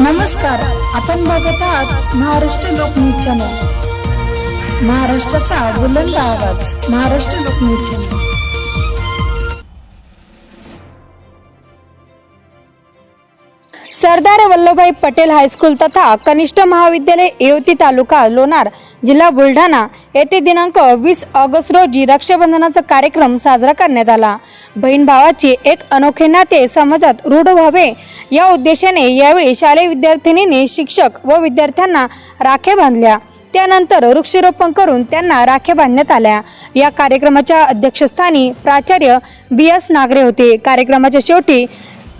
नमस्कार आपण बघत आहात महाराष्ट्र लोकन्यूज चॅनल. महाराष्ट्राचा बुलंद आवाज Maharashtra Lok News channel. Sardar Vallabhbhai Patel high school तथा कनिष्ठ महाविद्यालय येवती तालुका लोणार जिल्हा बुलढाणा येथे दिनांक वीस ऑगस्ट रोजी रक्षाबंधनाचा कार्यक्रम साजरा करण्यात आला. बहीण भावाचे एक अनोखे नाते समाजात रूढ व्हावे या उद्देशाने यावेळी शालेय विद्यार्थिनींनी शिक्षक व विद्यार्थ्यांना राख्या बांधल्या. त्यानंतर वृक्षारोपण करून त्यांना राख्या बांधण्यात आल्या. या कार्यक्रमाच्या अध्यक्षस्थानी प्राचार्य बी एस नागरे होते. कार्यक्रमाच्या शेवटी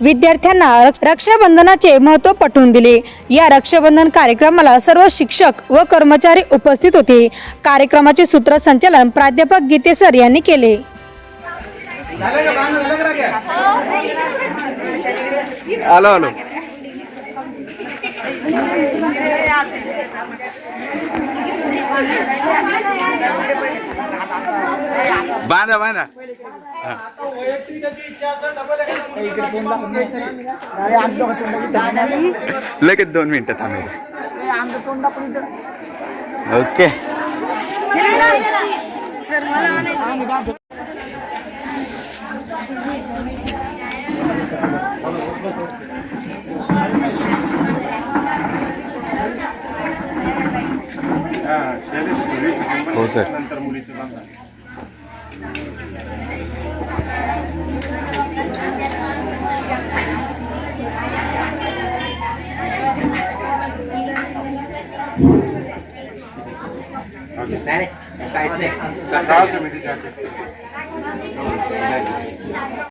विद्यार्थ्यांना रक्षाबंधनाचे महत्त्व पटवून दिले. या रक्षाबंधन कार्यक्रमाला सर्व शिक्षक व कर्मचारी उपस्थित होते. कार्यक्रमाचे सूत्रसंचालन प्राध्यापक गीतेसर यांनी केले. आलो आलो. बांधा बांधा। लगेच दोन मिनिटं थांबेल okay. हो सर